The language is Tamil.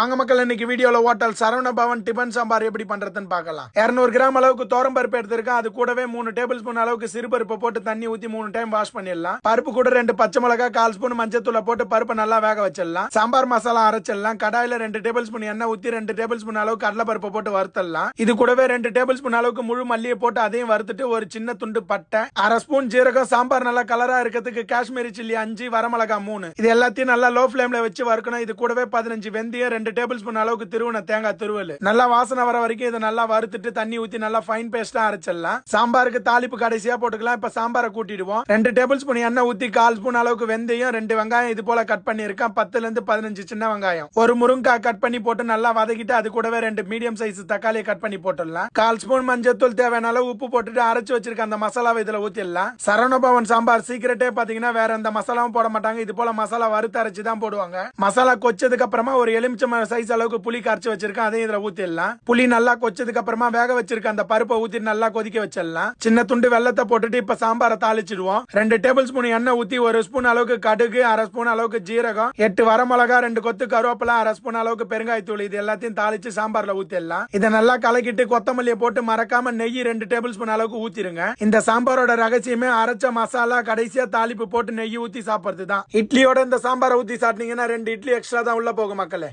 வாங்க மக்கள் இன்னைக்கு வீடியோல ஹோட்டல் சரவண பவன் டிபன் சாம்பார் எப்படி பண்றதுன்னு பார்க்கலாம். 200 கிராம் அளவுக்கு தோரம் பருப்பு எடுத்திருக்கேன். அது கூடவே மூணு டேபிள் ஸ்பூன் அளவுக்கு சிறுபருப்பு போட்டு தண்ணி ஊத்தி மூணு டைம் வாஷ் பண்ணிடலாம். பருப்பு கூட ரெண்டு பச்சை மிளகாய் கால் ஸ்பூன் மஞ்சத்தூளை போட்டு பருப்பு நல்லா வேக வச்சிடலாம். சாம்பார் மசாலா அரைச்சிடலாம். கடாயில ரெண்டு டேபிள் ஸ்பூன் எண்ணெய் ஊத்தி ரெண்டு டேபிள் ஸ்பூன் அளவுக்கு கடலை பருப்பு போட்டு வறுத்தலாம் இது கூடவே ரெண்டு டேபிள் ஸ்பூன் அளவுக்கு முழு மல்லியை போட்டு அதையும் வறுத்துட்டு ஒரு சின்ன துண்டு பட்டை அரை ஸ்பூன் ஜீரகம் சாம்பார் நல்லா கலரா இருக்கிறதுக்கு காஷ்மீரி சில்லி அஞ்சு வரமிளகா மூணு. இது எல்லாத்தையும் நல்லா லோ ஃபிளேம்ல வச்சு வறுக்கணும். இது கூடவே பதினஞ்சு வெந்தயம் ரெண்டு டேபிள் ஸ்பூன் அளவுக்கு திருவன தேங்காய் திருவல். நல்லா வாசனை வர வரைக்கும் இதை நல்லா வறுத்துட்டு தண்ணி ஊத்தி நல்லா ஃபைன் பேஸ்டா அரைச்சிடலாம். சாம்பாருக்கு தாளிப்பு கடைசியா போட்டுக்கலாம். இப்ப சாம்பாரை கூட்டிடுவோம். ரெண்டு டேபிள் ஸ்பூன் எண்ணெய் ஊத்தி கால் ஸ்பூன் அளவுக்கு வெந்தயம் ரெண்டு வெங்காயம் இது போல கட் பண்ணிருக்கேன் பத்துல இருந்து பதினஞ்சு சின்ன வெங்காயம். ஒரு முருங்காய் கட் பண்ணி போட்டு நல்லா வதக்கிட்டு அது கூடவே ரெண்டு மீடியம் சைஸ் தக்காளியை கட் பண்ணி போட்டுடலாம். கால் ஸ்பூன் மஞ்சத்தூள் தேவையான அளவு உப்பு போட்டுட்டு அரைச்சு வச்சிருக்க அந்த மசாலாவை இதுல ஊத்திடலாம். சரணபவன் சாம்பார் சீக்கிரட்டே பாத்தீங்கன்னா வேற எந்த மசாலாவும் போட மாட்டாங்க. இது போல மசாலா வறுத்து அரைச்சு தான் போடுவாங்க. மசாலா கொச்சதுக்கு அப்புறமா ஒரு எலுமிச்சம் சைஸ் அளவுக்கு புளி கரைச்சி வச்சிருக்கேன் அதையும் இதுல ஊத்திடலாம். புளி நல்லா கொச்சதுக்கு அப்புறமா வேக வச்சிருக்க அந்த பருப்பை ஊத்தி நல்லா கொதிக்க வச்சிடலாம். சின்ன துண்டு வெள்ளத்தை போட்டுட்டு இப்ப சாம்பாரை தாளிச்சிடுவோம். ரெண்டு டேபிள் ஸ்பூன் எண்ணெய் ஊத்தி ஒரு ஸ்பூன் அளவுக்கு கடுகு அரை ஸ்பூன் அளவுக்கு ஜீரகம் எட்டு வரமிளகா ரெண்டு கொத்து கருவேப்பிலை அரை ஸ்பூன் அளவுக்கு பெருங்காயத்தூள் இது எல்லாத்தையும் தாளிச்சு சாம்பார்ல ஊத்திடலாம். இதை நல்லா கலக்கிட்டு கொத்தமல்லியை போட்டு மறக்காம நெய் ரெண்டு டேபிள் ஸ்பூன் அளவுக்கு ஊத்திருங்க. இந்த சாம்பாரோட ரகசியமே அரைச்ச மசாலா கடைசியா தாளிப்பு போட்டு நெய் ஊத்தி சாப்பிடுறது தான் இட்லியோட இந்த சாம்பாரை ஊத்தி சாப்பிட்டீங்கன்னா ரெண்டு இட்லி எக்ஸ்ட்ரா தான் உள்ள போகும் மக்களே.